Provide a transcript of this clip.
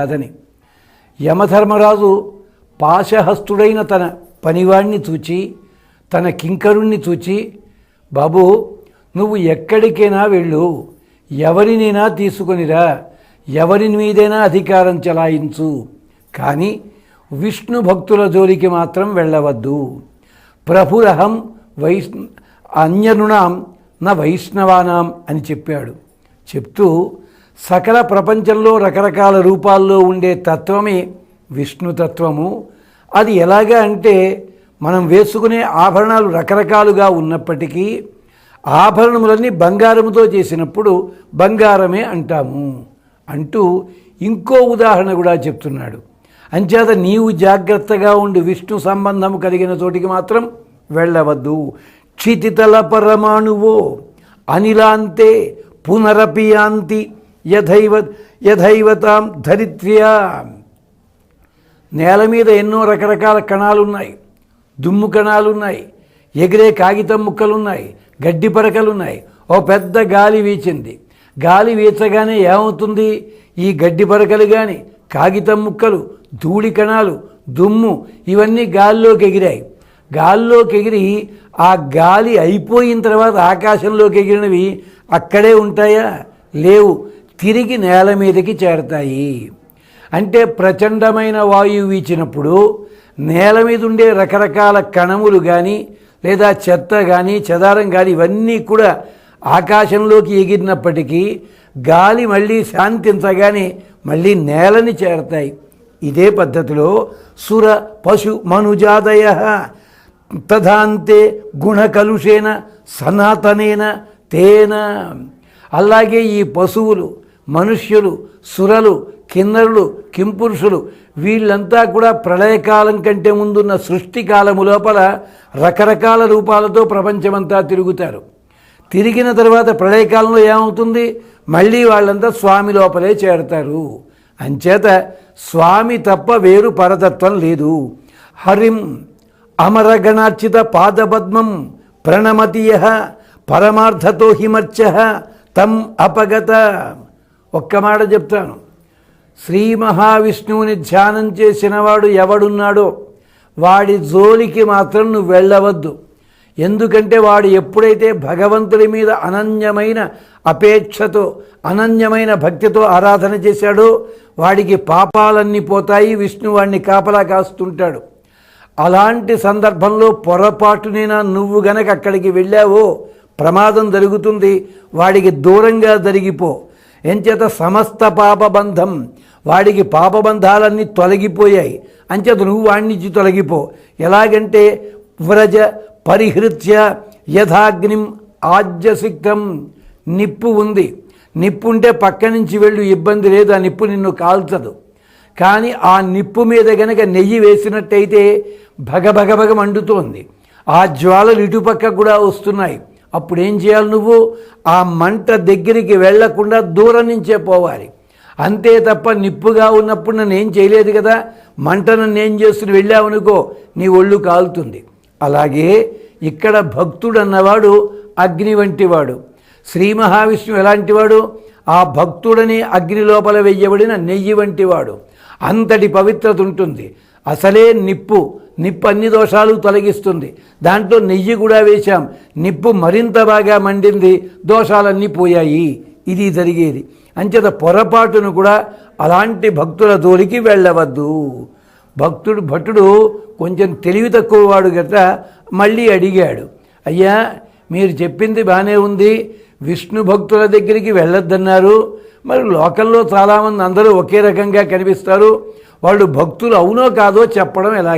కాదని యమధర్మరాజు పాశహస్తుడైన తన పనివాణ్ణి చూచి తన కింకరుణ్ణి చూచి బాబు నువ్వు ఎక్కడికైనా వెళ్ళు. ఎవరినైనా తీసుకొనిరా. ఎవరి మీదైనా అధికారం చలాయించు. కానీ విష్ణు భక్తుల జోలికి మాత్రం వెళ్ళవద్దు. ప్రభురహం వైష్ అన్యనునాం నా వైష్ణవానాం అని చెప్పాడు. చెప్తూ సకల ప్రపంచంలో రకరకాల రూపాల్లో ఉండే తత్వమే విష్ణుతత్వము. అది ఎలాగా అంటే మనం వేసుకునే ఆభరణాలు రకరకాలుగా ఉన్నప్పటికీ ఆభరణములన్నీ బంగారముతో చేసినప్పుడు బంగారమే అంటాము అంటూ ఇంకో ఉదాహరణ కూడా చెప్తున్నాడు. అంచేత నీవు జాగ్రత్తగా ఉండి విష్ణు సంబంధం కలిగిన చోటికి మాత్రం వెళ్ళవద్దు. క్షితితల పరమాణువో అనిలాంతే పునరపియాంతి. యథైవ యథైవతాం ధరిత్ర్యా నేల మీద ఎన్నో రకరకాల కణాలు ఉన్నాయి దుమ్ము కణాలు ఉన్నాయి ఎగిరే కాగితం ముక్కలు ఉన్నాయి గడ్డి పరకలున్నాయి. ఓ పెద్ద గాలి వీచింది. గాలి వీచగానే ఏమవుతుంది? ఈ గడ్డి పరకలు కానీ కాగితం ముక్కలు ధూళి కణాలు దుమ్ము ఇవన్నీ గాల్లోకి ఎగిరాయి. గాల్లోకి ఎగిరి ఆ గాలి అయిపోయిన తర్వాత ఆకాశంలోకి ఎగిరినవి అక్కడే ఉంటాయా? లేవు. తిరిగి నేల మీదకి చేరతాయి. అంటే ప్రచండమైన వాయువు వీచినప్పుడు నేల మీద ఉండే రకరకాల కణములు కానీ లేదా చెత్త కానీ చెదారం కానీ ఇవన్నీ కూడా ఆకాశంలోకి ఎగిరినప్పటికీ గాలి మళ్ళీ శాంతించగానే మళ్ళీ నేలని చేరతాయి. ఇదే పద్ధతిలో సుర పశు మనుజాదయ తథాంతే గుణకలుషేన సనాతనేన తేన. అలాగే ఈ పశువులు మనుష్యులు సురలు కిన్నరులు కింపురుషులు వీళ్ళంతా కూడా ప్రళయకాలం కంటే ముందున్న సృష్టి కాలము లోపల రకరకాల రూపాలతో ప్రపంచమంతా తిరుగుతారు. తిరిగిన తర్వాత ప్రళయకాలంలో ఏమవుతుంది? మళ్ళీ వాళ్ళంతా స్వామి లోపలే చేరతారు. అంచేత స్వామి తప్ప వేరు పరతత్వం లేదు. హరిం అమరగణార్చిత పాదపద్మం ప్రణమతియ పరమార్థతో హిమర్చ తం అపగత ఒక్క మాట చెప్తాను. శ్రీ మహావిష్ణువుని ధ్యానం చేసినవాడు ఎవడున్నాడో వాడి జోలికి మాత్రం నువ్వు వెళ్ళవద్దు. ఎందుకంటే వాడు ఎప్పుడైతే భగవంతుడి మీద అనన్యమైన అపేక్షతో అనన్యమైన భక్తితో ఆరాధన చేశాడో వాడికి పాపాలన్నీ పోతాయి విష్ణు వాడిని కాపలా కాస్తుంటాడు. అలాంటి సందర్భంలో పొరపాటునైనా నువ్వు గనక అక్కడికి వెళ్ళావో ప్రమాదం జరుగుతుంది వాడికి దూరంగా జరిగిపో. ఎంచేత సమస్త పాపబంధం? వాడికి పాపబంధాలన్నీ తొలగిపోయాయి. అంచేత నువ్వు వాడి నుంచి తొలగిపో. ఎలాగంటే వ్రజ పరిహృత్య యథాగ్నిం ఆజ్యసిక్తం. నిప్పు ఉంది. నిప్పు ఉంటే పక్క నుంచి వెళ్ళు ఇబ్బంది లేదు ఆ నిప్పు నిన్ను కాల్చదు. కానీ ఆ నిప్పు మీద గనక నెయ్యి వేసినట్టయితే భగభగభగం అండుతోంది ఆ జ్వాలలు ఇటుపక్క కూడా వస్తున్నాయి. అప్పుడు ఏం చేయాలి నువ్వు? ఆ మంట దగ్గరికి వెళ్ళకుండా దూరం నుంచే పోవాలి. అంతే తప్ప నిప్పుగా ఉన్నప్పుడు నన్ను ఏం చేయలేదు కదా? మంట నన్ను ఏం చేస్తుని వెళ్ళావనుకో నీ ఒళ్ళు కాలుతుంది. అలాగే ఇక్కడ భక్తుడు అన్నవాడు అగ్ని వంటివాడు. శ్రీ మహావిష్ణువు ఎలాంటివాడు? ఆ భక్తుడని అగ్ని లోపల వెయ్యబడిన నెయ్యి వంటివాడు. అంతటి పవిత్రత ఉంటుంది. అసలే నిప్పు. నిప్పు అన్ని దోషాలు తొలగిస్తుంది. దాంట్లో నెయ్యి కూడా వేశాం. నిప్పు మరింత బాగా మండింది. దోషాలన్నీ పోయాయి. ఇది జరిగేది. అంచేత పొరపాటును కూడా అలాంటి భక్తుల జోలికి వెళ్ళవద్దు. భక్తుడు భటుడు కొంచెం తెలివి తక్కువ వాడు గట మళ్ళీ అడిగాడు. అయ్యా మీరు చెప్పింది బాగానే ఉంది. విష్ణు భక్తుల దగ్గరికి వెళ్ళొద్దన్నారు. మరి లోకల్లో చాలామంది అందరూ ఒకే రకంగా కనిపిస్తారు. వాళ్ళు భక్తులు అవునో కాదో చెప్పడం ఎలా